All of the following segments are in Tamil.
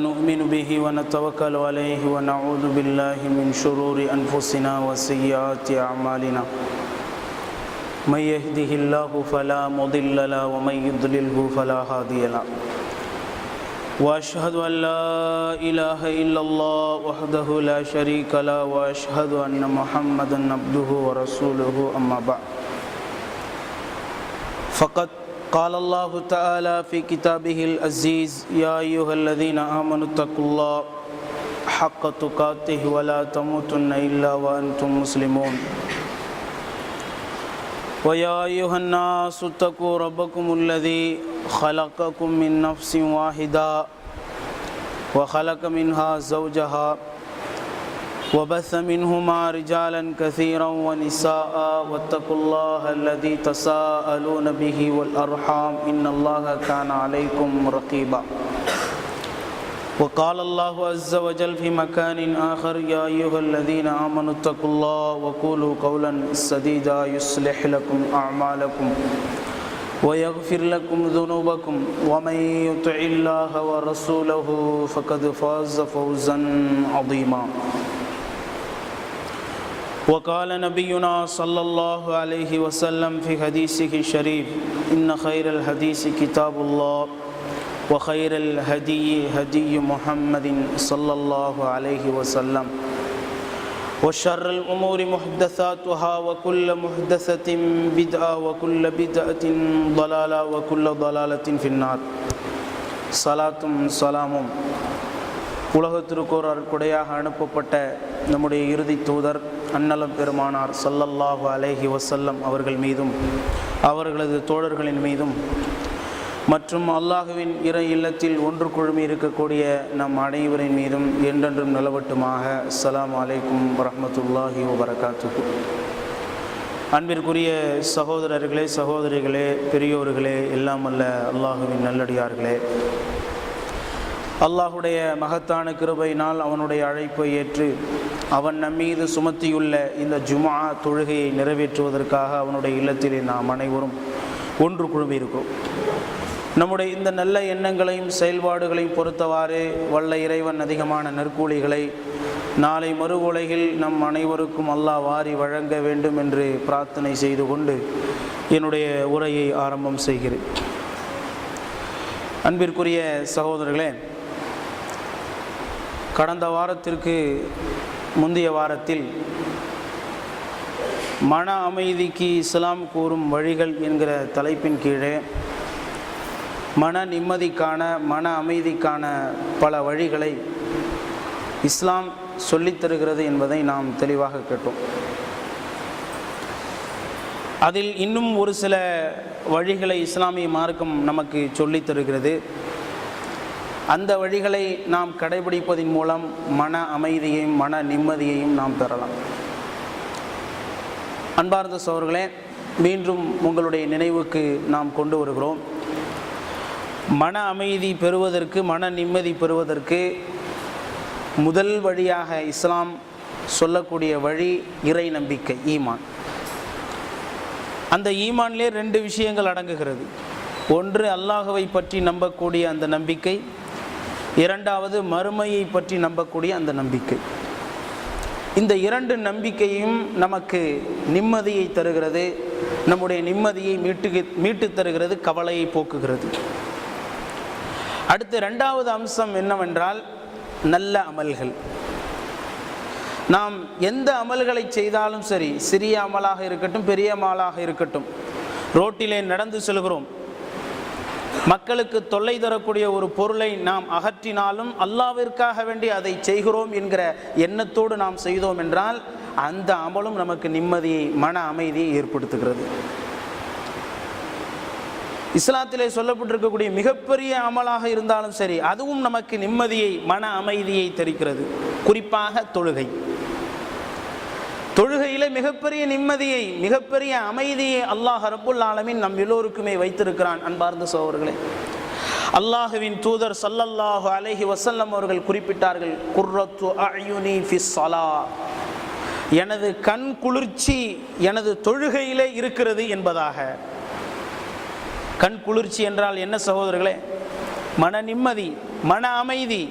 نؤمن به ونتوكل عليه ونعوذ بالله من شرور أنفسنا وسيئات أعمالنا. من يهده الله فلا مضل له ومن يضلله فلا هادي له. وأشهد أن لا إله إلا الله وحده لا شريك له وأشهد أن محمدا عبده ورسوله أما بعد. فقد قال الله تعالى في كتابه العزيز يا أيها الذين آمنوا اتقوا الله حق تقاته ولا تموتن إلا وأنتم مسلمون. ويا أيها الناس اتقوا ربكم الذي خلقكم من نفس واحدة وخلق منها زوجها وبث منهما رجالا كثيرا ونساء واتقوا الله الذي تساءلون به والأرحام إن الله كان عليكم رقيبا. وقال الله عز وجل في مكان آخر يا أيها الذين آمنوا اتقوا الله وقولوا قولا سديدا يصلح لكم أعمالكم ويغفر لكم ذنوبكم. ومن يطع الله ورسوله فقد فاز فوزا عظيما. وقال نبينا صلى الله عليه وسلم في حديثه الشريف إن خير الحديث كتاب الله وخير الهدي هدي محمد صلى الله عليه وسلم وشر الأمور محدثاتها وكل محدثة بدعة وكل بدعة ضلالة وكل ضلالة في النار صلاة سلام உலகத்திற்கோர் அற்குடையாக அனுப்பப்பட்ட நம்முடைய இறுதி தூதர் அன்னலம் பெருமானார் சல்லல்லாஹு அலேஹி வசல்லம் அவர்கள் மீதும் அவர்களது தோழர்களின் மீதும் மற்றும் அல்லாஹுவின் இறை இல்லத்தில் ஒன்று குழுமி இருக்கக்கூடிய நம் அனைவரின் மீதும் என்றென்றும் நிலவட்டுமாக. அஸ்லாம் அலைக்கும் வரமத்துல்லாஹி வரகாத்து அன்பிற்குரிய சகோதரர்களே சகோதரிகளே பெரியோர்களே எல்லாம் அல்ல அல்லாஹுவின் நல்லடியார்களே. அல்லாஹுடைய மகத்தான கிருபையினால் அவனுடைய அழைப்பை ஏற்று அவன் நம்மீது சுமத்தியுள்ள இந்த ஜுமா தொழுகையை நிறைவேற்றுவதற்காக அவனுடைய இல்லத்திலே நாம் அனைவரும் ஒன்று குழுமியிருக்கிறோம். நம்முடைய இந்த நல்ல எண்ணங்களையும் செயல்பாடுகளையும் பொறுத்தவாறு வல்ல இறைவன் அதிகமான நற்கூலிகளை நாளை மறு உலகில் நம் அனைவருக்கும் அல்லாஹ் வாரி வழங்க வேண்டும் என்று பிரார்த்தனை செய்து கொண்டு என்னுடைய உரையை ஆரம்பம் செய்கிறேன். அன்பிற்குரிய சகோதரர்களே கடந்த வாரத்திற்கு முந்தைய வாரத்தில் மன அமைதிக்கு இஸ்லாம் கூறும் வழிகள் என்கிற தலைப்பின் கீழே மன நிம்மதிக்கான மன அமைதிக்கான பல வழிகளை இஸ்லாம் சொல்லித் தருகிறது என்பதை நாம் தெளிவாக கேட்டோம். அதில் இன்னும் ஒரு சில வழிகளை இஸ்லாமிய மார்க்கம் நமக்கு சொல்லித் தருகிறது. அந்த வழிகளை நாம் கடைபிடிப்பதன் மூலம் மன அமைதியையும் மன நிம்மதியையும் நாம் பெறலாம். அன்பார்ந்த சோர்களே மீண்டும் உங்களுடைய நினைவுக்கு நாம் கொண்டு வருகிறோம். மன அமைதி பெறுவதற்கு மன நிம்மதி பெறுவதற்கு முதல் வழியாக இஸ்லாம் சொல்லக்கூடிய வழி இறை நம்பிக்கை ஈமான். அந்த ஈமான்லே ரெண்டு விஷயங்கள் அடங்குகிறது. ஒன்று அல்லாஹுவை பற்றி நம்பக்கூடிய அந்த நம்பிக்கை இரண்டாவது மறுமையை பற்றி நம்பக்கூடிய அந்த நம்பிக்கை. இந்த இரண்டு நம்பிக்கையும் நமக்கு நிம்மதியை தருகிறது நம்முடைய நிம்மதியை மீட்டு மீட்டு தருகிறது கவலையை போக்குகிறது. அடுத்து ரெண்டாவது அம்சம் என்னவென்றால் நல்ல அமல்கள். நாம் எந்த அமல்களை செய்தாலும் சரி சிறிய அமலாக இருக்கட்டும் பெரிய அமலாக இருக்கட்டும் ரோட்டிலே நடந்து செல்கிறோம் மக்களுக்கு தொல்லை தரக்கூடிய ஒரு பொருளை நாம் அகற்றினாலும் அல்லாவிற்காக வேண்டி அதை செய்கிறோம் என்கிற எண்ணத்தோடு நாம் செய்தோம் என்றால் அந்த அமலும் நமக்கு நிம்மதியை மன அமைதியை ஏற்படுத்துகிறது. இஸ்லாத்திலே சொல்லப்பட்டிருக்கக்கூடிய மிகப்பெரிய அமலாக இருந்தாலும் சரி அதுவும் நமக்கு நிம்மதியை மன அமைதியை தெரிக்கிறது. குறிப்பாக தொழுகை. தொழுகையில மிகப்பெரிய நிம்மதியை மிகப்பெரிய அமைதியை அல்லாஹ் ரப்புல் ஆலமின் நம் எல்லோருக்குமே வைத்திருக்கிறான் அன்பார்ந்த சோழர்களே அல்லாஹுவின் தூதர் சல்லல்லாஹு அலஹி வசல்லம் அவர்கள் குறிப்பிட்டார்கள் குர்ரத்து அயுனி ஃபிஸ்ஸலா எனது கண் குளிர்ச்சி எனது தொழுகையிலே இருக்கிறது என்பதாக. கண் குளிர்ச்சி என்றால் என்ன சகோதரர்களே? மன நிம்மதி மன அமைதி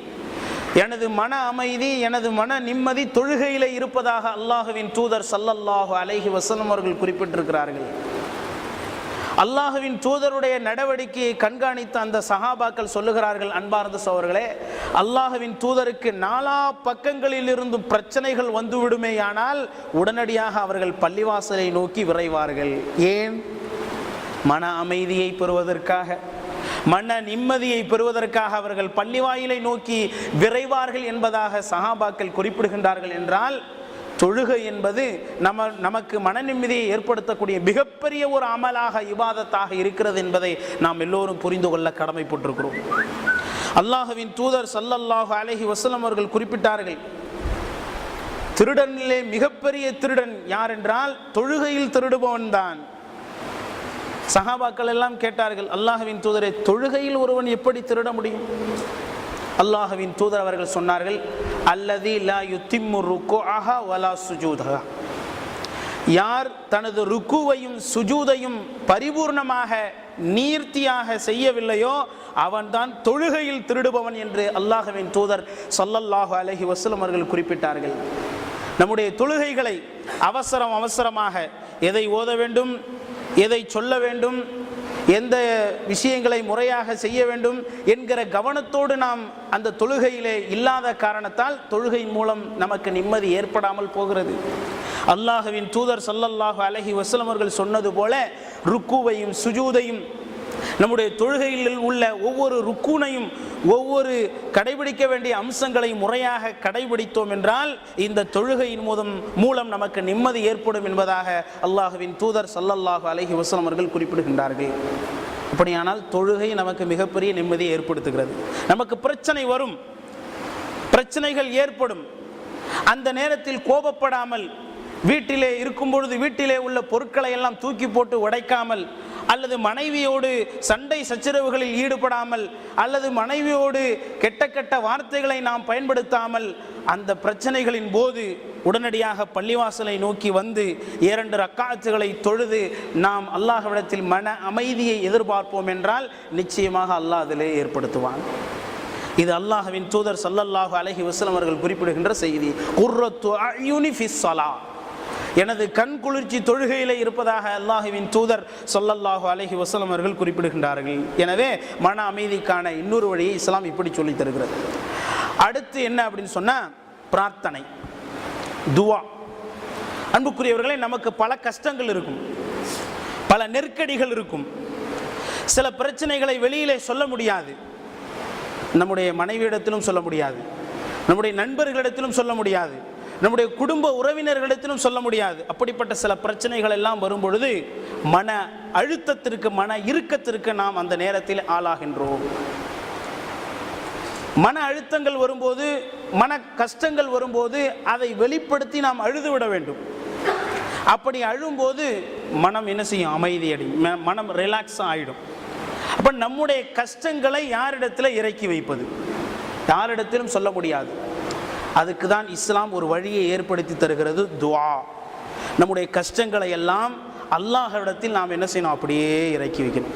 எனது மன அமைதி எனது மன நிம்மதி தொழுகையில் இருப்பதாக அல்லாஹுவின் தூதர் சல்லல்லாஹு அலைஹி வசனம் அவர்கள் குறிப்பிட்டிருக்கிறார்கள். அல்லாஹுவின் தூதருடைய நடவடிக்கையை கண்காணித்த அந்த சஹாபாக்கள் சொல்லுகிறார்கள் அன்பார்ந்த சோர்களே அல்லாஹுவின் தூதருக்கு நாலா பக்கங்களில் இருந்தும் பிரச்சனைகள் வந்துவிடுமேயானால் உடனடியாக அவர்கள் பள்ளிவாசலை நோக்கி விரைவார்கள். ஏன்? மன அமைதியை பெறுவதற்காக. மன நிம்மதியை பெறுவதற்காக அவர்கள் பள்ளிவாயிலை நோக்கி விரைவார்கள் என்பதாக சஹாபாக்கள் குறிப்பிடுகின்றார்கள் என்றால் தொழுகை என்பது நம்ம நமக்கு மன நிம்மதியை ஏற்படுத்தக்கூடிய மிகப்பெரிய ஒரு அமலாக இவாதத்தாக இருக்கிறது என்பதை நாம் எல்லோரும் புரிந்து கொள்ள கடமைப்பட்டிருக்கிறோம். அல்லாஹுவின் தூதர் சல்லல்லாஹு அலஹி வசலம் அவர்கள் குறிப்பிட்டார்கள் திருடனிலே மிகப்பெரிய திருடன் யார் என்றால் தொழுகையில் திருடுபவன் தான் சஹாபாக்கள் எல்லாம் கேட்டார்கள் அல்லாஹவின் தூதரை தொழுகையில் ஒருவன் எப்படி திருட முடியும்? அல்லாஹவின் தூதர் அவர்கள் சொன்னார்கள் அல்லதி லா யுத்திம்மு ருக்குஅஹா வலா சுஜூதஹா. யார் தனது ருக்குவையும் சுஜூதையும் பரிபூர்ணமாக நீர்த்தியாக செய்யவில்லையோ அவன்தான் தொழுகையில் திருடுபவன் என்று அல்லாஹவின் தூதர் ஸல்லல்லாஹு அலஹி வசலம் அவர்கள் குறிப்பிட்டார்கள். நம்முடைய தொழுகைகளை அவசரம் அவசரமாக எதை ஓத வேண்டும் எதை சொல்ல வேண்டும்? எந்த விஷயங்களை முறையாக செய்ய வேண்டும்? என்கிற கவனத்தோடு நாம் அந்த தொழுகையிலே இல்லாத காரணத்தால் தொழுகை மூலம் நமக்கு நிம்மதி ஏற்படாமல் போகிறது. அல்லாஹுவின் தூதர் சல்லல்லாஹு அலைஹி வஸல்லம் அவர்கள் சொன்னது போல ருக்குவையும் சுஜூதையும் நம்முடைய தொழுகையில் உள்ள ஒவ்வொரு ருக்கூனையும் ஒவ்வொரு கடைபிடிக்க வேண்டிய அம்சங்களை முறையாக கடைபிடித்தோம் என்றால் இந்த தொழுகையின் மூலம் மூலம் நமக்கு நிம்மதி ஏற்படும் என்பதாக அல்லாஹுவின் தூதர் சல்லல்லாஹு அலஹி வசலம் அவர்கள் குறிப்பிடுகின்றார்கள். அப்படியானால் தொழுகை நமக்கு மிகப்பெரிய நிம்மதியை ஏற்படுத்துகிறது. நமக்கு பிரச்சனை வரும். பிரச்சனைகள் ஏற்படும். அந்த நேரத்தில் கோபப்படாமல் வீட்டிலே இருக்கும் பொழுது வீட்டிலே உள்ள பொருட்களை எல்லாம் தூக்கி போட்டு உடைக்காமல் அல்லது மனைவியோடு சண்டை சச்சரவுகளில் ஈடுபடாமல் அல்லது மனைவியோடு கெட்ட கெட்ட வார்த்தைகளை நாம் பயன்படுத்தாமல் அந்த பிரச்சனைகளின் போது உடனடியாக பள்ளிவாசலை நோக்கி வந்து இரண்டு ரக்காத்துகளை தொழுது நாம் அல்லாஹ்விடத்தில் மன அமைதியை எதிர்பார்ப்போம் என்றால் நிச்சயமாக அல்லாஹ் அதிலே ஏற்படுத்துவான். இது அல்லாஹ்வின் தூதர் சல்லல்லாஹு அலஹி வசலம் அவர்கள் குறிப்பிடுகின்ற செய்தி. குர்ரத்து அயுனிஃபிஸ்ஸலா எனது கண் குளிர்ச்சி தொழுகையிலே இருப்பதாக அல்லாஹுவின் தூதர் சொல்லல்லாஹு அலஹி வசலம் அவர்கள் குறிப்பிடுகின்றார்கள். எனவே மன அமைதிக்கான இன்னொரு வழியை இஸ்லாம் இப்படி சொல்லித் தருகிறது. அடுத்து என்ன அப்படின்னு சொன்னால் பிரார்த்தனை துவா. அன்புக்குரியவர்களே நமக்கு பல கஷ்டங்கள் இருக்கும். பல நெருக்கடிகள் இருக்கும். சில பிரச்சனைகளை வெளியிலே சொல்ல முடியாது. நம்முடைய மனைவியிடத்திலும் சொல்ல முடியாது. நம்முடைய நண்பர்களிடத்திலும் சொல்ல முடியாது. நம்முடைய குடும்ப உறவினர்களிடத்திலும் சொல்ல முடியாது. அப்படிப்பட்ட சில பிரச்சனைகள் எல்லாம் வரும்பொழுது மன அழுத்தத்திற்கு மன இறுக்கத்திற்கு நாம் அந்த நேரத்தில் ஆளாகின்றோம். மன அழுத்தங்கள் வரும்போது மன கஷ்டங்கள் வரும்போது அதை வெளிப்படுத்தி நாம் அழுது விட வேண்டும். அப்படி அழும்போது மனம் என்ன செய்யும்? அமைதியடையும் மனம் ரிலாக்ஸ் ஆகிடும் அப்போ நம்முடைய கஷ்டங்களை யாரிடத்தில் இறக்கி வைப்பது? யாரிடத்திலும் சொல்ல முடியாது. அதுக்கு தான் இஸ்லாம் ஒரு வழியை ஏற்படுத்தி தருகிறது துவா. நம்முடைய கஷ்டங்களை எல்லாம் அல்லாஹவிடத்தில் நாம் என்ன செய்யணும்? அப்படியே இறக்கி வைக்கணும்.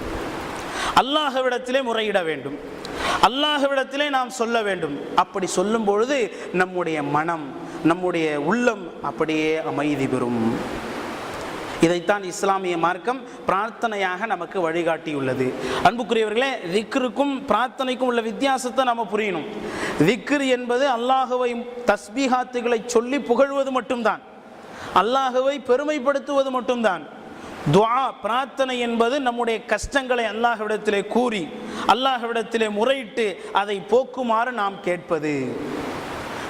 அல்லாஹவிடத்திலே முறையிட வேண்டும். அல்லாஹவிடத்திலே நாம் சொல்ல வேண்டும். அப்படி சொல்லும் பொழுது நம்முடைய மனம் நம்முடைய உள்ளம் அப்படியே அமைதி பெறும். இதைத்தான் இஸ்லாமிய மார்க்கம் பிரார்த்தனையாக நமக்கு வழிகாட்டியுள்ளது. அன்புக்குரியவர்களே திக்ருக்கும் பிரார்த்தனைக்கும் உள்ள வித்தியாசத்தை நம்ம புரியணும். திக்ர் என்பது அல்லாஹுவை தஸ்பீஹாத்துகளை சொல்லி புகழ்வது மட்டும்தான். அல்லாஹுவை பெருமைப்படுத்துவது மட்டும்தான். துவா பிரார்த்தனை என்பது நம்முடைய கஷ்டங்களை அல்லாஹ்விடத்திலே கூறி அல்லாஹ்விடத்திலே முறையிட்டு அதை போக்குமாறு நாம் கேட்பது.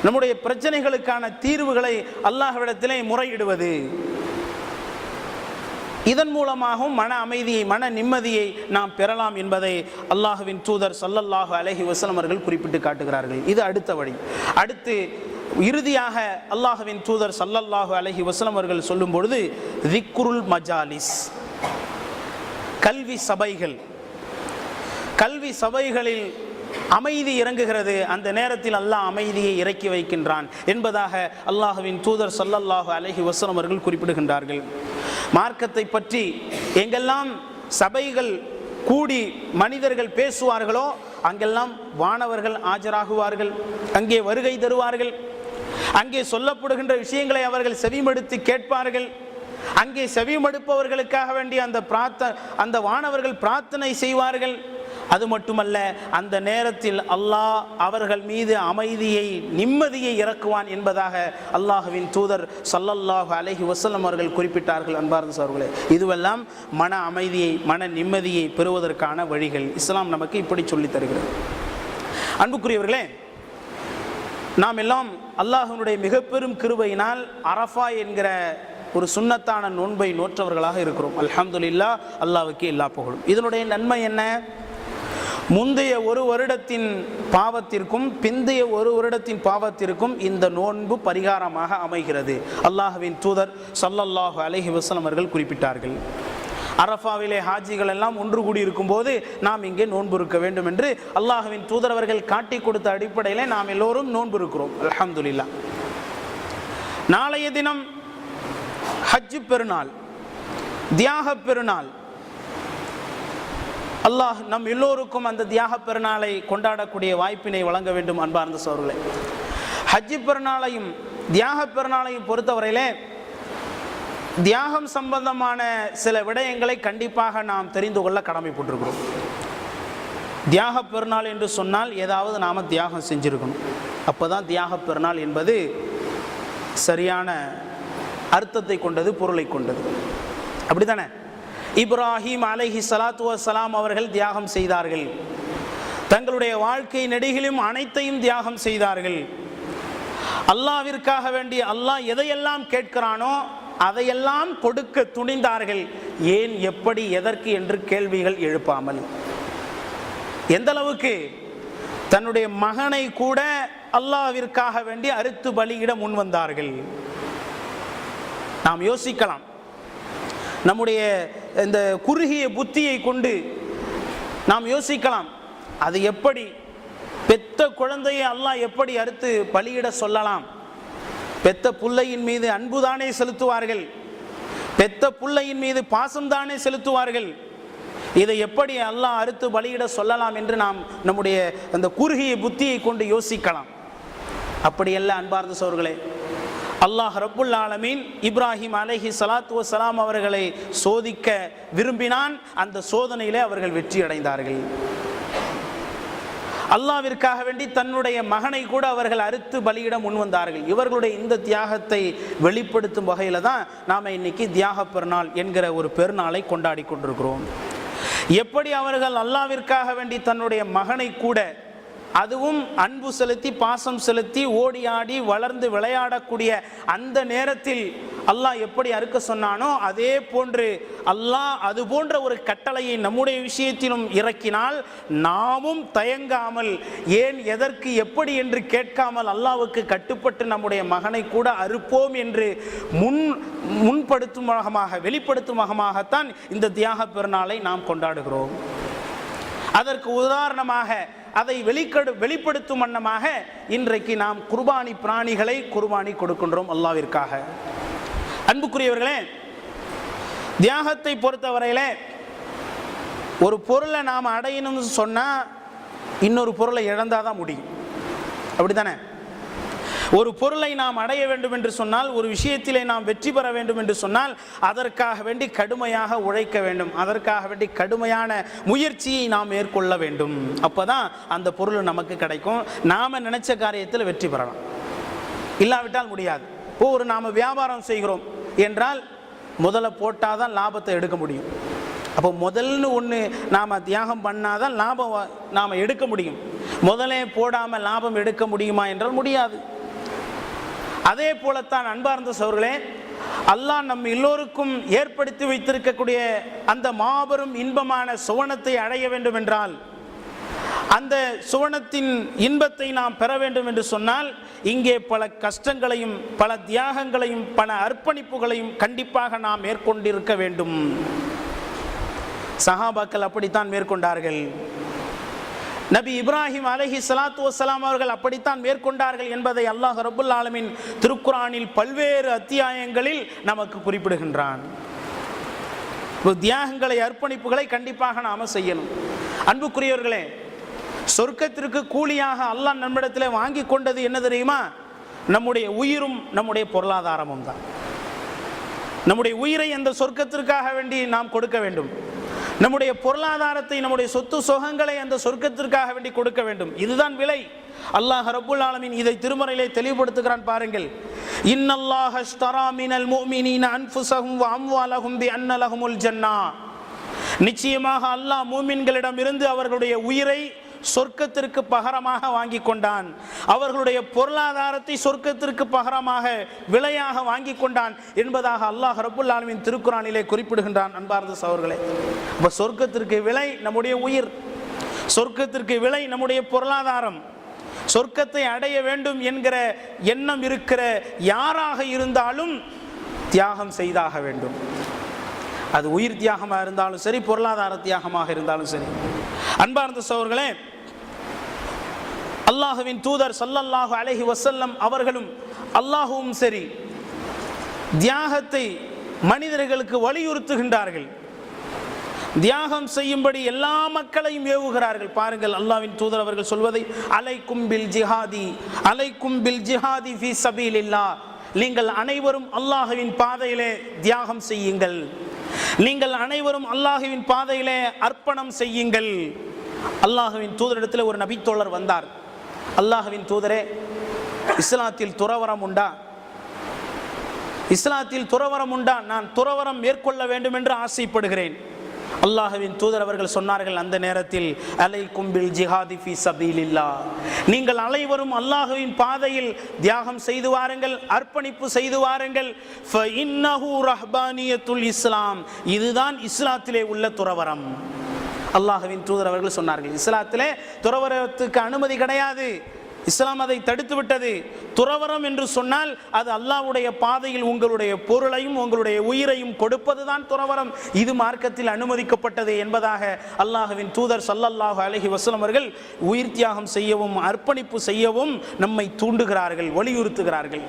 நம்முடைய பிரச்சனைகளுக்கான தீர்வுகளை அல்லாஹ்விடத்திலே முறையிடுவது. இதன் மூலமாகவும் மன அமைதியை மன நிம்மதியை நாம் பெறலாம் என்பதை அல்லாஹுவின் தூதர் சல்லல்லாஹு அலஹி வசலம் அவர்கள் குறிப்பிட்டு காட்டுகிறார்கள். இது அடுத்த வழி. அடுத்து இறுதியாக அல்லாஹுவின் தூதர் சல்லல்லாஹு அலஹி வசலம் அவர்கள் சொல்லும் பொழுது திக்ருல் மஜாலிஸ். கல்வி சபைகள். கல்வி சபைகளில் அமைதி இறங்குகிறது. அந்த நேரத்தில் அல்லாஹ் அமைதியை இறக்கி வைக்கின்றான் என்பதாக அல்லாஹுவின் தூதர் சல்லல்லாஹு அலஹி வசலம் அவர்கள் குறிப்பிடுகின்றார்கள். மார்க்கத்தை பற்றி எங்கெல்லாம் சபைகள் கூடி மனிதர்கள் பேசுவார்களோ அங்கெல்லாம் வானவர்கள் ஆஜராகுவார்கள் அங்கே வருகை தருவார்கள். அங்கே சொல்லப்படுகின்ற விஷயங்களை அவர்கள் செவிமடுத்து கேட்பார்கள். அங்கே செவிமடுப்பவர்களுக்காக வேண்டிய அந்த பிரார்த்த அந்த வானவர்கள் பிரார்த்தனை செய்வார்கள். அது மட்டுமல்ல அந்த நேரத்தில் அல்லாஹ் அவர்கள் மீது அமைதியை நிம்மதியை இறக்குவான் என்பதாக அல்லாஹுவின் தூதர் சல்லல்லாஹு அலஹி வசல்லம் அவர்கள் குறிப்பிட்டார்கள் அன்பார்ந்த அவர்களே இதுவெல்லாம் மன அமைதியை மன நிம்மதியை பெறுவதற்கான வழிகள். இஸ்லாம் நமக்கு இப்படி சொல்லித் தருகிறது. அன்புக்குரியவர்களே நாம் எல்லாம் அல்லாஹனுடைய மிக பெரும் கிருபையினால் அரஃபா என்கிற ஒரு சுன்னத்தான நோன்பை நோற்றவர்களாக இருக்கிறோம். அல்ஹம்துலில்லா அல்லாவுக்கு எல்லா புகழும். இதனுடைய நன்மை என்ன? முந்தைய ஒரு வருடத்தின் பாவத்திற்கும் பிந்தைய ஒரு வருடத்தின் பாவத்திற்கும் இந்த நோன்பு பரிகாரமாக அமைகிறது. அல்லாஹுவின் தூதர் சல்லல்லாஹு அலஹி வசலம் அவர்கள் குறிப்பிட்டார்கள். அரஃபாவிலே ஹாஜிகள் எல்லாம் ஒன்று கூடி இருக்கும்போது நாம் இங்கே நோன்பு இருக்க வேண்டும் என்று அல்லாஹுவின் தூதர் அவர்கள் காட்டி கொடுத்த அடிப்படையில் நாம் எல்லோரும் நோன்பு இருக்கிறோம். அலமதுல்லா நாளைய தினம் ஹஜ்ஜு பெருநாள் தியாக பெருநாள் அல்லாஹ் நம் எல்லோருக்கும் அந்த தியாக பெருநாளை கொண்டாடக்கூடிய வாய்ப்பினை வழங்க வேண்டும் அன்பார்ந்த சோர்களே. ஹஜ்ஜி பெருநாளையும் தியாக பெருநாளையும் பொறுத்தவரையிலே தியாகம் சம்பந்தமான சில விடயங்களை கண்டிப்பாக நாம் தெரிந்து கொள்ள கடமைப்பட்டிருக்கிறோம். தியாக பெருநாள் என்று சொன்னால் ஏதாவது நாம் தியாகம் செஞ்சுருக்கணும். அப்போ தான் தியாக பெருநாள் என்பது சரியான அர்த்தத்தை கொண்டது பொருளை கொண்டது. அப்படி தானே இப்ராஹிம் அலஹி சலாத்து வசலாம் அவர்கள் தியாகம் செய்தார்கள். தங்களுடைய வாழ்க்கை நெடுகிலும் அனைத்தையும் தியாகம் செய்தார்கள். அல்லாவிற்காக வேண்டி அல்லாஹ் எதையெல்லாம் கேட்கிறானோ அதையெல்லாம் கொடுக்க துணிந்தார்கள். ஏன் எப்படி எதற்கு என்று கேள்விகள் எழுப்பாமல். எந்த அளவுக்கு தன்னுடைய மகனை கூட அல்லாவிற்காக வேண்டி அறுத்து பலியிட முன் வந்தார்கள் நாம் யோசிக்கலாம். நம்முடைய இந்த குறுகிய புத்தியை கொண்டு நாம் யோசிக்கலாம். அது எப்படி? பெத்த குழந்தையை அல்லாஹ் எப்படி அறுத்து பலியிட சொல்லலாம்? பெத்த புள்ளையின் மீது அன்புதானே செலுத்துவார்கள்? பெத்த புள்ளையின் மீது பாசம்தானே செலுத்துவார்கள்? இதை எப்படி அல்லாஹ் அறுத்து பலியிட சொல்லலாம் என்று நாம் நம்முடைய அந்த குறுகிய புத்தியை கொண்டு யோசிக்கலாம். அப்படியல்ல அன்பார்ந்த சோர்களே அல்லாஹ் ரப்புல் ஆலமீன் இப்ராஹிம் அலைஹி சலாத்து வசலாம் அவர்களை சோதிக்க விரும்பினான். அந்த சோதனையிலே அவர்கள் வெற்றி அடைந்தார்கள். அல்லாவிற்காக வேண்டி தன்னுடைய மகனை கூட அவர்கள் அறுத்து பலியிட முன்வந்தார்கள் இவர்களுடைய இந்த தியாகத்தை வெளிப்படுத்தும் வகையில் தான் நாம் இன்னைக்கு தியாக பெருநாள் என்கிற ஒரு பெருநாளை கொண்டாடி கொண்டிருக்கிறோம். எப்படி அவர்கள் அல்லாவிற்காக வேண்டி தன்னுடைய மகனை கூட அதுவும் அன்பு செலுத்தி பாசம் செலுத்தி ஓடி ஆடி வளர்ந்து விளையாடக்கூடிய அந்த நேரத்தில் அல்லாஹ் எப்படி அறுக்க சொன்னானோ அதே போன்று அல்லாஹ் அது போன்ற ஒரு கட்டளையை நம்முடைய விஷயத்திலும் இறக்கினால் நாமும் தயங்காமல் ஏன் எதற்கு எப்படி என்று கேட்காமல் அல்லாவுக்கு கட்டுப்பட்டு நம்முடைய மகனை கூட அறுப்போம் என்று முன் முன்படுத்தும் முகமாக வெளிப்படுத்தும் முகமாகத்தான் இந்த தியாக பெருநாளை நாம் கொண்டாடுகிறோம். அதற்கு உதாரணமாக அதை வெளிக்கடு வெளிப்படுத்தும் வண்ணமாக இன்றைக்கு நாம் குர்பானி பிராணிகளை குர்பானி கொடுக்கின்றோம் அல்லாவிற்காக. அன்புக்குரியவர்களே தியாகத்தை பொறுத்தவரையிலே ஒரு பொருளை நாம் அடையணும்னு சொன்னால் இன்னொரு பொருளை இழந்தாதான் முடியும். அப்படித்தானே? ஒரு பொருளை நாம் அடைய வேண்டும் என்று சொன்னால் ஒரு விஷயத்திலே நாம் வெற்றி பெற வேண்டும் என்று சொன்னால் அதற்காக வேண்டி கடுமையாக உழைக்க வேண்டும். அதற்காக வேண்டி கடுமையான முயற்சியை நாம் மேற்கொள்ள வேண்டும். அப்போதான் அந்த பொருள் நமக்கு கிடைக்கும். நாம் நினைச்ச காரியத்தில் வெற்றி பெறலாம். இல்லாவிட்டால் முடியாது. இப்போ ஒரு நாம் வியாபாரம் செய்கிறோம் என்றால் முதல்ல போட்டால் தான் லாபத்தை எடுக்க முடியும். அப்போ முதல்னு ஒன்று நாம் தியாகம் பண்ணாதான் லாபம் நாம் எடுக்க முடியும். முதலே போடாமல் லாபம் எடுக்க முடியுமா என்றால் முடியாது. அதே போலத்தான் அன்பார்ந்த சோர்களே அல்லாஹ் நம் எல்லோருக்கும் ஏற்படுத்தி வைத்திருக்கக்கூடிய அந்த மாபெரும் இன்பமான சுவனத்தை அடைய வேண்டும் என்றால் அந்த சுவனத்தின் இன்பத்தை நாம் பெற வேண்டும் என்று சொன்னால் இங்கே பல கஷ்டங்களையும் பல தியாகங்களையும் பல அர்ப்பணிப்புகளையும் கண்டிப்பாக நாம் மேற்கொண்டிருக்க வேண்டும். சஹாபாக்கள் அப்படித்தான் மேற்கொண்டார்கள். நபி இப்ராஹிம் அலஹி சலாத்து வசலாம் அவர்கள் அப்படித்தான் மேற்கொண்டார்கள் என்பதை அல்லாஹ் ரபுல் ஆலமின் திருக்குறானில் பல்வேறு அத்தியாயங்களில் நமக்கு குறிப்பிடுகின்றான். தியாகங்களை அர்ப்பணிப்புகளை கண்டிப்பாக நாம செய்யணும். அன்புக்குரியவர்களே சொர்க்கத்திற்கு கூலியாக அல்லாஹ் நம்மிடத்தில் வாங்கி கொண்டது என்ன தெரியுமா? நம்முடைய உயிரும் நம்முடைய பொருளாதாரமும் தான். நம்முடைய உயிரை அந்த சொர்க்கத்திற்காக வேண்டி நாம் கொடுக்க வேண்டும்? நம்முடைய பொருளாதாரத்தை நம்முடைய சொத்து சுகங்களை அந்த சொர்க்கத்திற்காக வேண்டி கொடுக்க வேண்டும். இதுதான் விலை. அல்லாஹ் ரபுல் ஆலமின் இதை திருமறையிலே தெளிவுபடுத்துகிறான் பாருங்கள். இன்னல்லாஹ அஷ்தரா மினல் முஃமினீன அன்ஃபுஸஹும் வ அம்வாலஹும் பி அன்ன லஹுமுல் ஜன்னா. நிச்சயமாக அல்லாஹ் மூமின்களிடம் இருந்து அவர்களுடைய உயிரை சொர்க்கத்திற்கு பகரமாக வாங்கி கொண்டான். அவர்களுடைய பொருளாதாரத்தை சொர்க்கத்திற்கு பகரமாக விலையாக வாங்கி கொண்டான் என்பதாக அல்லாஹ் ரபுல் ஆலமின் திருக்குறானிலே குறிப்பிடுகின்றான் அன்பார்ந்த சவர்களே இப்போ சொர்க்கத்திற்கு விலை நம்முடைய உயிர். சொர்க்கத்திற்கு விலை நம்முடைய பொருளாதாரம். சொர்க்கத்தை அடைய வேண்டும் என்கிற எண்ணம் இருக்கிற யாராக இருந்தாலும் தியாகம் செய்தாக வேண்டும். அது உயிர் தியாகமாக இருந்தாலும் சரி பொருளாதார தியாகமாக இருந்தாலும் சரி. அன்பார்ந்த சோர்களே அல்லாஹுவின் தூதர் சல்லல்லாஹு அலஹி வசல்லம் அவர்களும் அல்லாஹுவும் சரி தியாகத்தை மனிதர்களுக்கு வலியுறுத்துகின்றார்கள். தியாகம் செய்யும்படி எல்லா மக்களையும் ஏவுகிறார்கள். பாருங்கள் அல்லாவின் தூதர் அவர்கள் சொல்வதை அலைக்கும் பில் ஜிஹாதி அலைக்கும் பில் ஜிஹாதி ஃபி சபீலில்லா நீங்கள் அனைவரும் அல்லாஹுவின் பாதையிலே தியாகம் செய்யுங்கள். நீங்கள் அனைவரும் அல்லாஹுவின் பாதையிலே அர்ப்பணம் செய்யுங்கள். அல்லாஹுவின் தூதரிடத்தில் ஒரு நபித்தோழர் வந்தார். அல்லாஹுவின் தூதரே இஸ்லாத்தில் துறவரம் உண்டா? இஸ்லாத்தில் துறவரம் உண்டா? நான் துறவரம் மேற்கொள்ள வேண்டும் என்று ஆசைப்படுகிறேன். அல்லாஹுவின் தூதர் அவர்கள் சொன்னார்கள் அந்த நேரத்தில் அலை கும்பில் ஜிஹாதி ஃபி சபீலில்லா நீங்கள் அனைவரும் அல்லாஹுவின் பாதையில் தியாகம் செய்து வாருங்கள் அர்ப்பணிப்பு செய்து வாருங்கள். ரஹ்பானியத்துல் இஸ்லாம். இதுதான் இஸ்லாத்திலே உள்ள துறவரம் அல்லாஹுவின் தூதர் அவர்கள் சொன்னார்கள். இஸ்லாத்திலே துறவரத்துக்கு அனுமதி கிடையாது. இஸ்லாம் அதை தடுத்து விட்டது. துறவரம் என்று சொன்னால் அது அல்லாஹ்வுடைய பாதையில் உங்களுடைய பொருளையும் உங்களுடைய உயிரையும் கொடுப்பதுதான் துறவரம் இது மார்க்கத்தில் அனுமதிக்கப்பட்டது என்பதாக அல்லாஹுவின் தூதர் சல்லல்லாஹு அலஹி வசலம் அவர்கள் உயிர் தியாகம் செய்யவும் அர்ப்பணிப்பு செய்யவும் நம்மை தூண்டுகிறார்கள் வலியுறுத்துகிறார்கள்.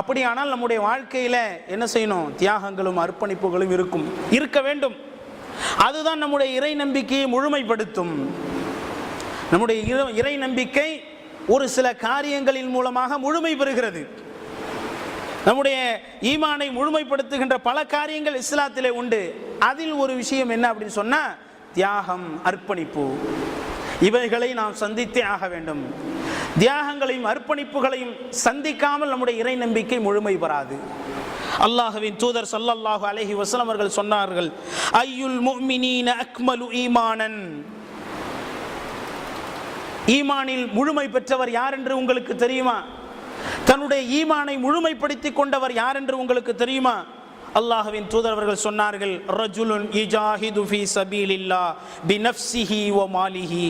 அப்படியானால் நம்முடைய வாழ்க்கையில் என்ன செய்யணும்? தியாகங்களும் அர்ப்பணிப்புகளும் இருக்கும். இருக்க வேண்டும். அதுதான் நம்முடைய இறை நம்பிக்கையை முழுமைப்படுத்தும். நம்முடைய இறை- இறை நம்பிக்கை ஒரு சில காரியங்களின் மூலமாக முழுமை பெறுகிறது. நம்முடைய ஈமானை முழுமைப்படுத்துகின்ற பல காரியங்கள் இஸ்லாத்திலே உண்டு. அதில் ஒரு விஷயம் என்ன அப்படின்னு சொன்னால் தியாகம் அர்ப்பணிப்பு. இவைகளை நாம் சந்தித்தே ஆக வேண்டும். தியாகங்களையும் அர்ப்பணிப்புகளையும் சந்திக்காமல் நம்முடைய இறை நம்பிக்கை முழுமை பெறாது. அல்லாஹுவின் தூதர் சல்லல்லாஹு அலஹி வசலம் அவர்கள் சொன்னார்கள் ஐயுல் முஹ்மினீன அக்மலு ஈமானன். ஈமானில் முழுமை பெற்றவர் யார் என்று உங்களுக்கு தெரியுமா? தன்னுடைய ஈமானை முழுமைப்படுத்திக் கொண்டவர் யார் என்று உங்களுக்கு தெரியுமா? அல்லாஹுவின் தூதரவர்கள் சொன்னார்கள் ரஜுலுன் இஜாஹிது ஃபீ சபீலில்லா பினஃப்ஸிஹி மாலிஹி.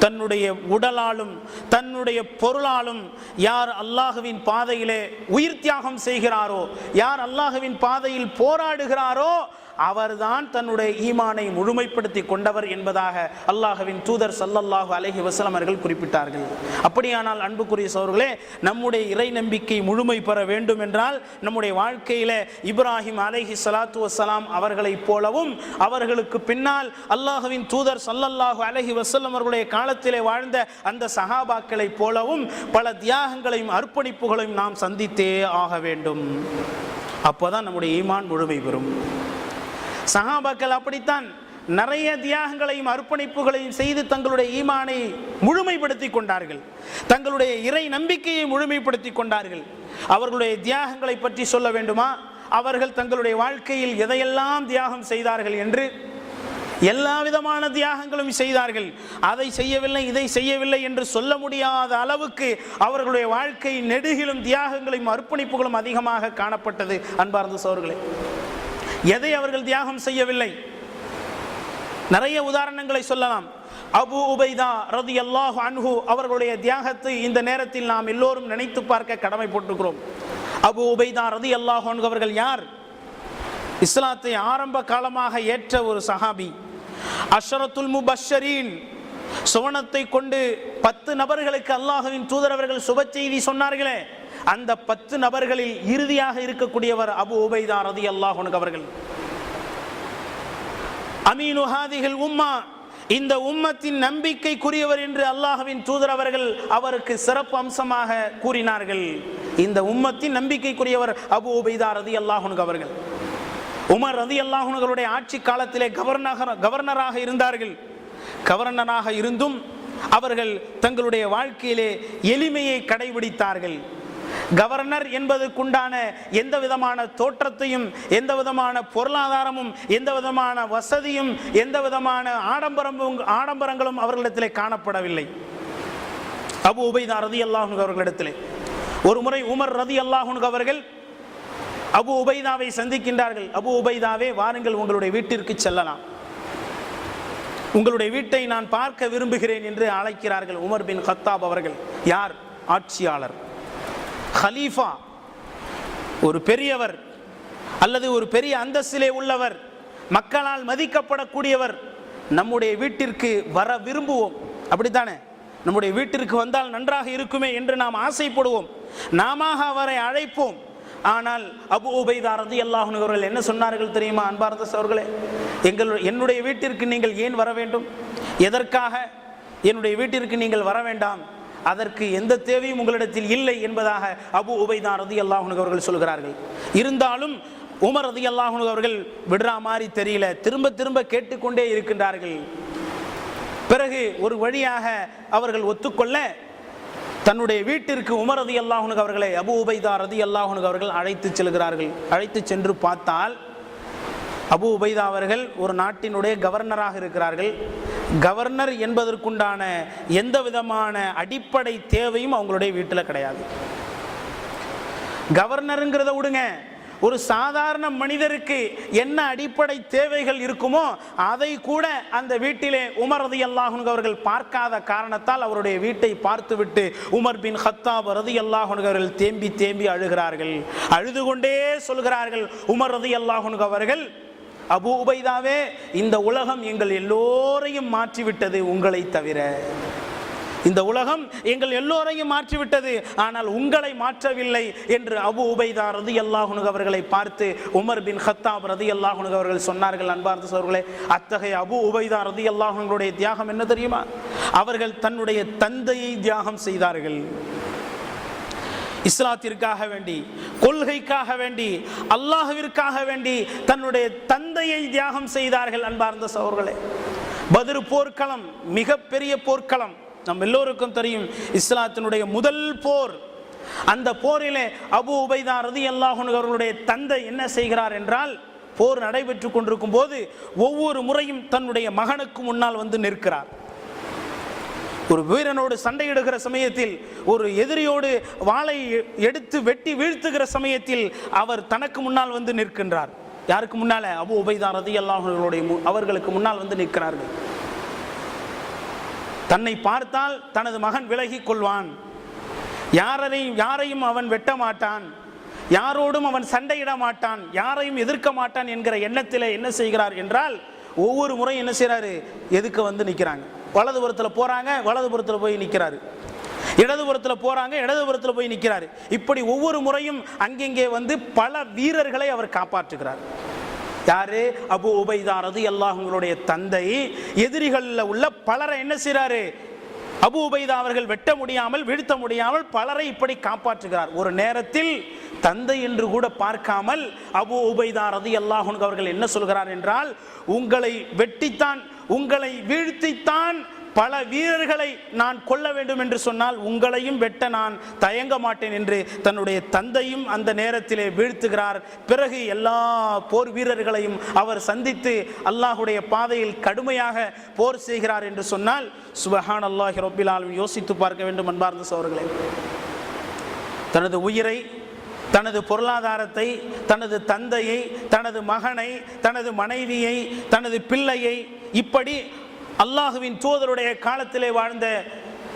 தன்னுடைய உடலாலும் தன்னுடைய பொருளாலும் யார் அல்லாஹுவின் பாதையிலே உயிர் தியாகம் செய்கிறாரோ யார் அல்லாஹுவின் பாதையில் போராடுகிறாரோ அவர்தான் தன்னுடைய ஈமானை முழுமைப்படுத்தி கொண்டவர் என்பதாக அல்லாஹவின் தூதர் சல்லல்லாஹு அலஹி வசலம் அவர்கள் குறிப்பிட்டார்கள். அப்படியானால் அன்புக்குரிய சோர்களே நம்முடைய இறை நம்பிக்கை முழுமை பெற வேண்டும் என்றால் நம்முடைய வாழ்க்கையில இப்ராஹிம் அலஹி சலாத்து வசலாம் அவர்களைப் போலவும் அவர்களுக்கு பின்னால் அல்லாஹவின் தூதர் சல்லல்லாஹு அலஹி வசலம் அவர்களுடைய காலத்திலே வாழ்ந்த அந்த சஹாபாக்களைப் போலவும் பல தியாகங்களையும் அர்ப்பணிப்புகளையும் நாம் சந்தித்தே ஆக வேண்டும். அப்போதான் நம்முடைய ஈமான் முழுமை பெறும். சஹாபாக்கள் அப்படித்தான் நிறைய தியாகங்களையும் அர்ப்பணிப்புகளையும் செய்து தங்களுடைய ஈமானை முழுமைப்படுத்தி கொண்டார்கள். தங்களுடைய இறை நம்பிக்கையை முழுமைப்படுத்தி கொண்டார்கள். அவர்களுடைய தியாகங்களை பற்றி சொல்ல வேண்டுமா? அவர்கள் தங்களுடைய வாழ்க்கையில் எதையெல்லாம் தியாகம் செய்தார்கள் என்று எல்லா விதமான தியாகங்களும் செய்தார்கள். அதை செய்யவில்லை இதை செய்யவில்லை என்று சொல்ல முடியாத அளவுக்கு அவர்களுடைய வாழ்க்கை நெடுகிலும் தியாகங்களையும் அர்ப்பணிப்புகளும் அதிகமாக காணப்பட்டது. அன்பார்ந்த சோர்களே எதை அவர்கள் தியாகம் செய்யவில்லை? நிறைய உதாரணங்களை சொல்லலாம். அபு உபைதா ரதி அல்லாஹ் அன்ஹு அவர்களுடைய தியாகத்தை இந்த நேரத்தில் நாம் எல்லோரும் நினைத்து பார்க்க கடமைப்பட்டிருக்கிறோம். அபு உபைதா ரதி அல்லாஹ் அன்ஹு அவர்கள் யார்? இஸ்லாத்தை ஆரம்ப காலமாக ஏற்ற ஒரு சஹாபி. அஷரத்துல் முபஷரீன் சுவனத்தை கொண்டு பத்து நபர்களுக்கு அல்லாஹுவின் தூதர் அவர்கள் சுப செய்தி சொன்னார்களே. அந்த பத்து நபர்களில் இறுதியாக இருக்கக்கூடியவர் அபு உபைதா ரதி அல்லாஹ் அவர்கள். அமீனு ஹாதிகள் உம்மா இந்த உம்மத்தின் நம்பிக்கைக்குரியவர் என்று அல்லாஹவின் தூதர் அவர்கள் அவருக்கு சிறப்பு அம்சமாக கூறினார்கள். இந்த உம்மத்தின் நம்பிக்கைக்குரியவர் அபு உபைதா ரதி அல்லாஹுனுக்கு அவர்கள். உமர் ரதி அல்லாஹுனுகளுடைய ஆட்சி காலத்திலே கவர்னர் கவர்னராக இருந்தார்கள். கவர்னராக இருந்தும் அவர்கள் தங்களுடைய வாழ்க்கையிலே எளிமையை கடைபிடித்தார்கள். கவர்னர் என்பதற்குண்டான எந்த விதமான தோற்றத்தையும் எந்த விதமான பொருளாதாரமும் எந்த விதமான வசதியும் எந்த விதமான ஆடம்பரமும் ஆடம்பரங்களும் அவர்களிடத்திலே காணப்படவில்லை. அபு உபைதா ரதி அல்லாஹுங்க அவர்களிடத்திலே. ஒரு முறை உமர் ரதி அல்லாஹுங்க அவர்கள் அபு உபைதாவை சந்திக்கின்றார்கள். அபு உபைதாவே வாருங்கள் உங்களுடைய வீட்டிற்கு செல்லலாம். உங்களுடைய வீட்டை நான் பார்க்க விரும்புகிறேன் என்று அழைக்கிறார்கள் உமர் பின் கத்தாப் அவர்கள். யார்? ஆட்சியாளர். ஹலீஃபா ஒரு பெரியவர் அல்லது ஒரு பெரிய அந்தஸ்திலே உள்ளவர் மக்களால் மதிக்கப்படக்கூடியவர் நம்முடைய வீட்டிற்கு வர விரும்புவோம். அப்படித்தானே? நம்முடைய வீட்டிற்கு வந்தால் நன்றாக இருக்குமே என்று நாம் ஆசைப்படுவோம். நாம அவரை அழைப்போம். ஆனால் அபு உபைதாரது ரதி அவர்கள் என்ன சொன்னார்கள் தெரியுமா அன்பார்ந்த அவர்களே எங்கள் என்னுடைய வீட்டிற்கு நீங்கள் ஏன் வர வேண்டும்? எதற்காக என்னுடைய வீட்டிற்கு நீங்கள் வர வேண்டாம்? அதற்கு எந்த தேவையும் உங்களிடத்தில் இல்லை என்பதாக அபு உபைதா ரதி அவர்கள் சொல்கிறார்கள். இருந்தாலும் உமர் ரதி அவர்கள் விடுறா மாதிரி தெரியல. திரும்ப திரும்ப கேட்டுக்கொண்டே இருக்கின்றார்கள். பிறகு ஒரு வழியாக அவர்கள் ஒத்துக்கொள்ள தன்னுடைய வீட்டிற்கு உமர் ரதி அல்லாஹனுக்கு அவர்களை அபு உபைதா ரதி அல்லாஹனுக்கு அவர்கள் அழைத்து செல்கிறார்கள். அழைத்து சென்று பார்த்தால் அபு உபைதா அவர்கள் ஒரு நாட்டினுடைய கவர்னராக இருக்கிறார்கள். கவர்னர் என்பதற்குண்டான எந்த விதமான அடிப்படை தேவையும் அவங்களுடைய வீட்டில் கிடையாது. கவர்னருங்கிறத விடுங்க. ஒரு சாதாரண மனிதருக்கு என்ன அடிப்படை தேவைகள் இருக்குமோ அதை கூட அந்த வீட்டிலே உமர் ரதி அல்லாஹுங்க அவர்கள் பார்க்காத காரணத்தால் அவருடைய வீட்டை பார்த்துவிட்டு உமர் பின் ஹத்தாப் ரதி அல்லாஹுங்க அவர்கள் தேம்பி தேம்பி அழுகிறார்கள். அழுது கொண்டே சொல்கிறார்கள். உமர் ரதி அல்லாஹுங்க அவர்கள் அபு உபைதாவே இந்த உலகம் எங்கள் எல்லோரையும் மாற்றிவிட்டது உங்களை தவிர. இந்த உலகம் எங்கள் எல்லோரையும் மாற்றிவிட்டது ஆனால் உங்களை மாற்றவில்லை என்று அபு உபைதா ரதி அல்லாஹுனுக அவர்களை பார்த்து உமர் பின் ஹத்தாப் ரதி அல்லாஹுனுக அவர்கள் சொன்னார்கள் அன்பார்ந்த சோர்களே அத்தகைய அபு உபைதா ரதி அல்லாஹுங்களுடைய தியாகம் என்ன தெரியுமா? அவர்கள் தன்னுடைய தந்தையை தியாகம் செய்தார்கள். இஸ்லாத்திற்காக வேண்டி கொள்கைக்காக வேண்டி அல்லாஹுவிற்காக வேண்டி தன்னுடைய தந்தையை தியாகம் செய்தார்கள் அன்பார்ந்த சோர்களே பதிரு போர்க்களம் மிகப்பெரிய போர்க்களம். நம் எல்லோருக்கும் தெரியும் இஸ்லாத்தினுடைய முதல் போர். அந்த போரிலே அபு உபைதா ரதி அல்லாஹுன் அவர்களுடைய தந்தை என்ன செய்கிறார் என்றால் போர் நடைபெற்று கொண்டிருக்கும் போது ஒவ்வொரு முறையும் தன்னுடைய மகனுக்கு முன்னால் வந்து நிற்கிறார். ஒரு வீரனோடு சண்டையிடுகிற சமயத்தில் ஒரு எதிரியோடு வாளை எடுத்து வெட்டி வீழ்த்துகிற சமயத்தில் அவர் தனக்கு முன்னால் வந்து நிற்கின்றார். யாருக்கு முன்னால? அபு உபைதா ரதி அல்லாஹர்களுடைய அவர்களுக்கு முன்னால் வந்து நிற்கிறார்கள். தன்னை பார்த்தால் தனது மகன் விலகி கொள்வான். யாரையும் யாரையும் அவன் வெட்ட மாட்டான். யாரோடும் அவன் சண்டையிட மாட்டான். யாரையும் எதிர்க்க மாட்டான் என்கிற எண்ணத்தில் என்ன செய்கிறார் என்றால் ஒவ்வொரு முறை என்ன செய்கிறாரு எதுக்க வந்து நிற்கிறாங்க. வலதுபுறத்தில் போகிறாங்க வலதுபுறத்தில் போய் நிற்கிறாரு இடதுபுறத்தில் போகிறாங்க இடதுபுறத்தில் போய் நிற்கிறாரு இப்படி ஒவ்வொரு முறையும் அங்கெங்கே வந்து பல வீரர்களை அவர் காப்பாற்றுகிறார். யாரு? அபு உபைதா ரதி அல்லாஹுங்களுடைய தந்தை. எதிரிகளில் உள்ள பலரை என்ன செய்கிறாரு அபு உபைதா அவர்கள் வெட்ட முடியாமல் வீழ்த்த முடியாமல் பலரை இப்படி காப்பாற்றுகிறார். ஒரு நேரத்தில் தந்தை என்று கூட பார்க்காமல் அபு உபைதா ரதி அல்லாஹுன் அவர்கள் என்ன சொல்கிறார் என்றால் உங்களை வெட்டித்தான் உங்களை வீழ்த்தித்தான் பல வீரர்களை நான் கொல்ல வேண்டும் என்று சொன்னால் உங்களையும் வெட்ட நான் தயங்க மாட்டேன் என்று தன்னுடைய தந்தையும் அந்த நேரத்திலே வீழ்த்துகிறார். பிறகு எல்லா போர் வீரர்களையும் அவர் சந்தித்து அல்லாஹுடைய பாதையில் கடுமையாக போர் செய்கிறார் என்று சொன்னால் சுபஹான் அல்லாஹ் ரொப்பிலாலும் யோசித்து பார்க்க வேண்டும் அன்பார்ந்த சோர்களே. தனது உயிரை தனது பொருளாதாரத்தை தனது தந்தையை தனது மகனை தனது மனைவியை தனது பிள்ளையை இப்படி அல்லாஹுவின் தூதருடைய காலத்திலே வாழ்ந்த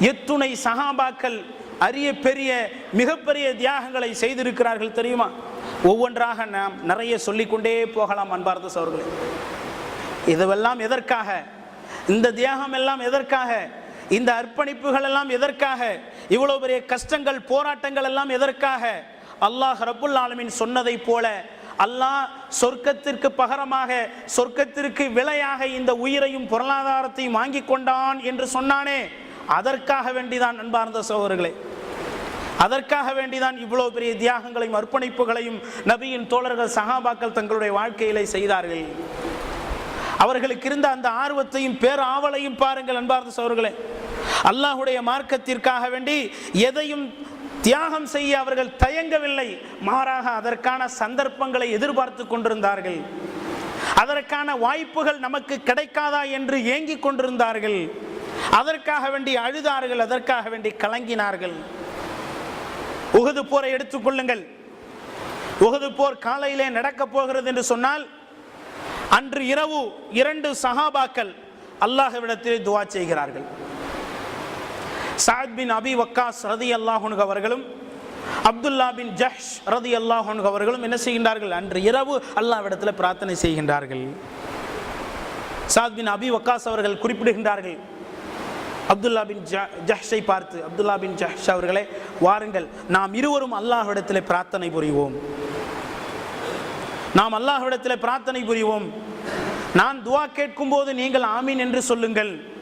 எத்துணை சகாபாக்கள் அரிய பெரிய மிகப்பெரிய தியாகங்களை செய்திருக்கிறார்கள் தெரியுமா? ஒவ்வொன்றாக நாம் நிறைய சொல்லிக்கொண்டே போகலாம் அன்பார்ந்த சோர்களே. இதுவெல்லாம் எதற்காக? இந்த தியாகம் எல்லாம் எதற்காக? இந்த அர்ப்பணிப்புகள் எல்லாம் எதற்காக? இவ்வளோ பெரிய கஷ்டங்கள் போராட்டங்கள் எல்லாம் எதற்காக? அல்லாஹ் ரபுல் ஆலமின் சொன்னதை போல அல்லாஹ் சொர்க்கத்திற்கு பகரமாக சொர்க்கத்திற்கு விலையாக இந்த உயிரையும் பொருளாதாரத்தையும் வாங்கி கொண்டான் என்று சொன்னானே. அதற்காக வேண்டிதான் அன்பார்ந்த சகோதரர்களே. அதற்காக வேண்டிதான் இவ்வளோ பெரிய தியாகங்களையும் அர்ப்பணிப்புகளையும் நபியின் தோழர்கள் சகாபாக்கள் தங்களுடைய வாழ்க்கையிலே செய்தார்கள். அவர்களுக்கு இருந்த அந்த ஆர்வத்தையும் பேர் ஆவலையும் பாருங்கள் அன்பார்ந்த சோர்களே அல்லாஹுடைய மார்க்கத்திற்காக வேண்டி எதையும் தியாகம் செய்ய அவர்கள் தயங்கவில்லை. மாறாக அதற்கான சந்தர்ப்பங்களை எதிர்பார்த்து கொண்டிருந்தார்கள். அதற்கான வாய்ப்புகள் நமக்கு கிடைக்காதா என்று ஏங்கிக் கொண்டிருந்தார்கள். அதற்காக வேண்டி அழுதார்கள் அதற்காக வேண்டி கலங்கினார்கள். உகது போரை எடுத்துக்கொள்ளுங்கள் உகது போர் காலையிலே நடக்கப் போகிறது என்று சொன்னால் அன்று இரவு இரண்டு சகாபாக்கள் அல்லாஹ்விடத்திலே துவா செய்கிறார்கள். சாத் பின் அபி வக்காஸ் ரதி அல்லாஹுனுக அவர்களும் அப்துல்லா பின் ஜஹ்ஷ் ரதி அல்லாஹுனுக அவர்களும் என்ன செய்கின்றார்கள்? அன்று இரவு அல்லாவிடத்தில் பிரார்த்தனை செய்கின்றார்கள். சாத் பின் அபி வக்காஸ் அவர்கள் குறிப்பிடுகின்றார்கள் அப்துல்லா பின் ஜ- ஜஹ்ஷை பார்த்து அப்துல்லா பின் ஜஹ்ஷ் அவர்களே வாருங்கள் நாம் இருவரும் அல்லாஹ்விடத்தில் பிரார்த்தனை புரிவோம். நாம் அல்லாஹ்விடத்தில் பிரார்த்தனை புரிவோம். நான் துவா கேட்கும்போது நீங்கள் ஆமீன் என்று சொல்லுங்கள்.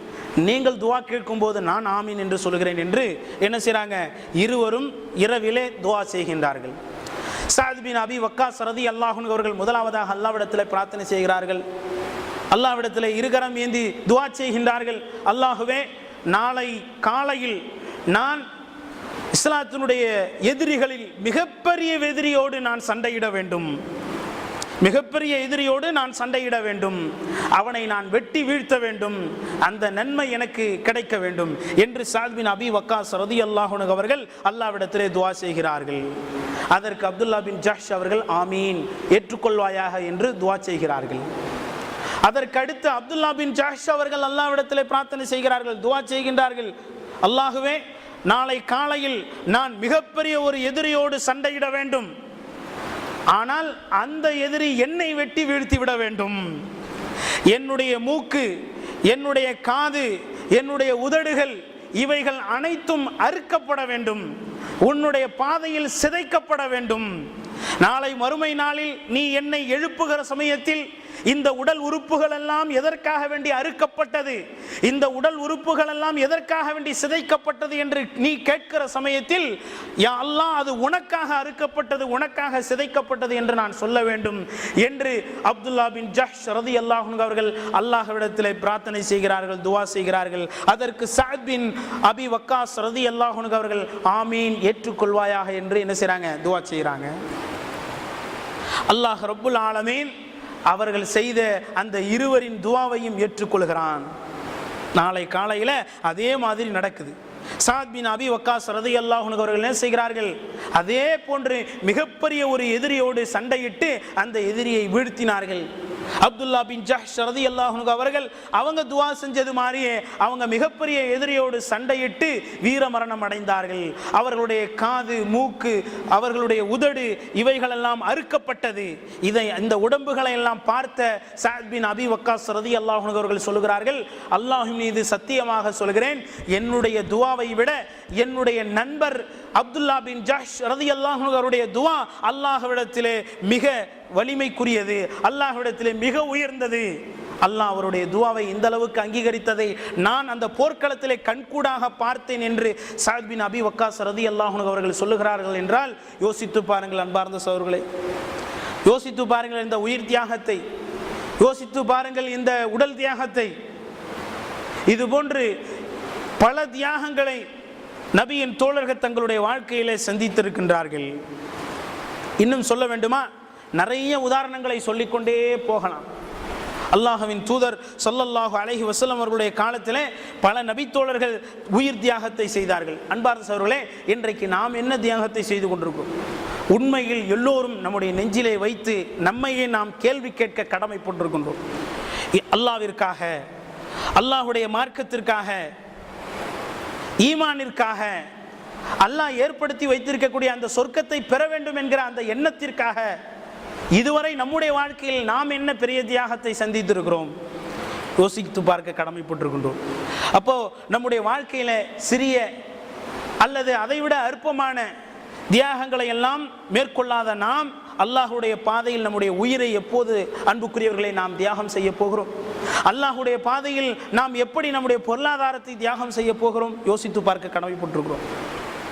நீங்கள் துவா கேட்கும்போது நான் ஆமீன் என்று சொல்கிறேன் என்று என்ன செய்கிறாங்க இருவரும் இரவிலே துவா செய்கின்றார்கள். சாத்பின் அபி வக்கா சரதி அல்லாஹுன் அவர்கள் முதலாவதாக அல்லாவிடத்தில் பிரார்த்தனை செய்கிறார்கள். அல்லாஹ்விடத்தில் இருகரம் ஏந்தி துவா செய்கின்றார்கள். அல்லாஹுவே நாளை காலையில் நான் இஸ்லாத்தினுடைய எதிரிகளில் மிகப்பெரிய எதிரியோடு நான் சண்டையிட வேண்டும். மிகப்பெரிய எதிரியோடு நான் சண்டையிட வேண்டும். அவனை நான் வெட்டி வீழ்த்த வேண்டும். அந்த நன்மை எனக்கு கிடைக்க வேண்டும். என்று சாத்பின் அபி வக்காஸ் ரதி அல்லாஹுனு அவர்கள் அல்லாவிடத்திலே துவா செய்கிறார்கள். அதற்கு அப்துல்லா பின் ஜஹ்ஷ் அவர்கள் ஆமீன் ஏற்றுக்கொள்வாயாக என்று துவா செய்கிறார்கள். அதற்கடுத்து அப்துல்லா பின் ஜஹ்ஷ் அவர்கள் அல்லாவிடத்திலே பிரார்த்தனை செய்கிறார்கள் துவா செய்கின்றார்கள். அல்லாஹுவே நாளை காலையில் நான் மிகப்பெரிய ஒரு எதிரியோடு சண்டையிட வேண்டும். ஆனால் அந்த எதிரி என்னை வெட்டி வீழ்த்தி விட வேண்டும். என்னுடைய மூக்கு என்னுடைய காது என்னுடைய உதடுகள் இவைகள் அனைத்தும் அறுக்கப்பட வேண்டும். உன்னுடைய பாதையில் சிதைக்கப்பட வேண்டும். நாளை மறுமை நாளில் நீ என்னை எழுப்புகிற சமயத்தில் இந்த உடல் உறுப்புகள் எல்லாம் எதற்காக வேண்டி அறுக்கப்பட்டது? இந்த உடல் உறுப்புகள் எல்லாம் எதற்காக வேண்டி சிதைக்கப்பட்டது என்று நீ கேட்கிற சமயத்தில் யா அல்லாஹ் அது உனக்காக அறுக்கப்பட்டது உனக்காக சிதைக்கப்பட்டது என்று நான் சொல்ல வேண்டும் என்று அப்துல்லா பின் ஜஹ் ரதி அல்லாஹ் அவர்கள் அல்லாஹ்விடத்தில் பிரார்த்தனை செய்கிறார்கள் துவா செய்கிறார்கள். அதற்கு சாத் பின் அபி வக்காஸ் ரதி அல்லாஹுனுக்கு அவர்கள் ஆமீன் ஏற்றுக்கொள்வாயாக என்று என்ன செய்றாங்க? துவா செய்கிறாங்க அல்லாஹ் ரப்புல் ஆலமீன் அவர்கள் செய்த அந்த இருவரின் துவாவையும் ஏற்றுக்கொள்கிறான். நாளை காலையில் அதே மாதிரி நடக்குது. சாத் பின் அபி வக்காஸ் ரதி அல்லாஹுனுக்கு அவர்கள் என்ன செய்கிறார்கள்? அதே போன்று மிகப்பெரிய ஒரு எதிரியோடு சண்டையிட்டு அந்த எதிரியை வீழ்த்தினார்கள். அப்துல்லா பின் ஜஹ் ரதி அல்லாஹுனுக்கு அவர்கள் அவங்க துவா செஞ்சது மாதிரியே அவங்க மிகப்பெரிய எதிரியோடு சண்டையிட்டு வீரமரணம் அடைந்தார்கள். அவர்களுடைய காது மூக்கு அவர்களுடைய உதடு இவைகளெல்லாம் அறுக்கப்பட்டது. இதை இந்த உடம்புகளை எல்லாம் பார்த்த சாத் பின் அபி வக்காஸ் ரதி அல்லாஹுனுக்கு அவர்கள் சொல்கிறார்கள் அல்லாஹ் மீது சத்தியமாக சொல்கிறேன் என்னுடைய துவாவை விட என்னுடைய நண்பர் அப்துல்லா பின் ஜஹ் ரதி அல்லாஹு அவருடைய துவா அல்லாஹ்விடத்திலே மிக வலிமைக்குரியது. அல்லாஹ்விடத்திலே மிக உயர்ந்தது. அல்லாஹ் அவருடைய துவாவை இந்த அளவுக்கு அங்கீகரித்ததை நான் அந்த போர்க்களத்திலே கண்கூடாக பார்த்தேன் என்று சாத் பின் அபி வக்காஸ் ரதி அல்லாஹு அவர்கள் சொல்லுகிறார்கள் என்றால் யோசித்து பாருங்கள் அன்பார்ந்த சோர்களே யோசித்து பாருங்கள் இந்த உயிர் தியாகத்தை. யோசித்து பாருங்கள் இந்த உடல் தியாகத்தை. இது போன்று பல தியாகங்களை நபியின் தோழர்கள் தங்களுடைய வாழ்க்கையிலே சந்தித்திருக்கின்றார்கள். இன்னும் சொல்ல வேண்டுமா? நிறைய உதாரணங்களை சொல்லிக்கொண்டே போகலாம். அல்லாஹவின் தூதர் சொல்லல்லாஹு அழகி வசலம் அவர்களுடைய காலத்திலே பல நபித்தோழர்கள் உயிர் தியாகத்தை செய்தார்கள். அன்பார்ந்த சகோதரர்களே இன்றைக்கு நாம் என்ன தியாகத்தை செய்து கொண்டிருக்கோம் உண்மையில் எல்லோரும் நம்முடைய நெஞ்சிலே வைத்து நம்மையே நாம் கேள்வி கேட்க கடமைப்பட்டிருக்கின்றோம். இ- அல்லாவிற்காக அல்லாஹுடைய மார்க்கத்திற்காக ஈமானிற்காக அல்லாஹ் ஏற்படுத்தி வைத்திருக்கக்கூடிய அந்த சொர்க்கத்தை பெற வேண்டும் என்கிற அந்த எண்ணத்திற்காக இதுவரை நம்முடைய வாழ்க்கையில் நாம் என்ன பெரிய தியாகத்தை சந்தித்திருக்கிறோம்? யோசித்து பார்க்க கடமைப்பட்டிருக்கின்றோம். அப்போ நம்முடைய வாழ்க்கையில் சிறிய அல்லது அதைவிட அற்பமான தியாகங்களை எல்லாம் மேற்கொள்ளாத நாம் அல்லாஹுடைய பாதையில் நம்முடைய உயிரை எப்போது அன்புக்குரியவர்களை நாம் தியாகம் செய்ய போகிறோம்? அல்லாஹுடைய பாதையில் நாம் எப்படி நம்முடைய பொருளாதாரத்தை தியாகம் செய்ய போகிறோம்? யோசித்து பார்க்க கடமைப்பட்டிருக்கிறோம்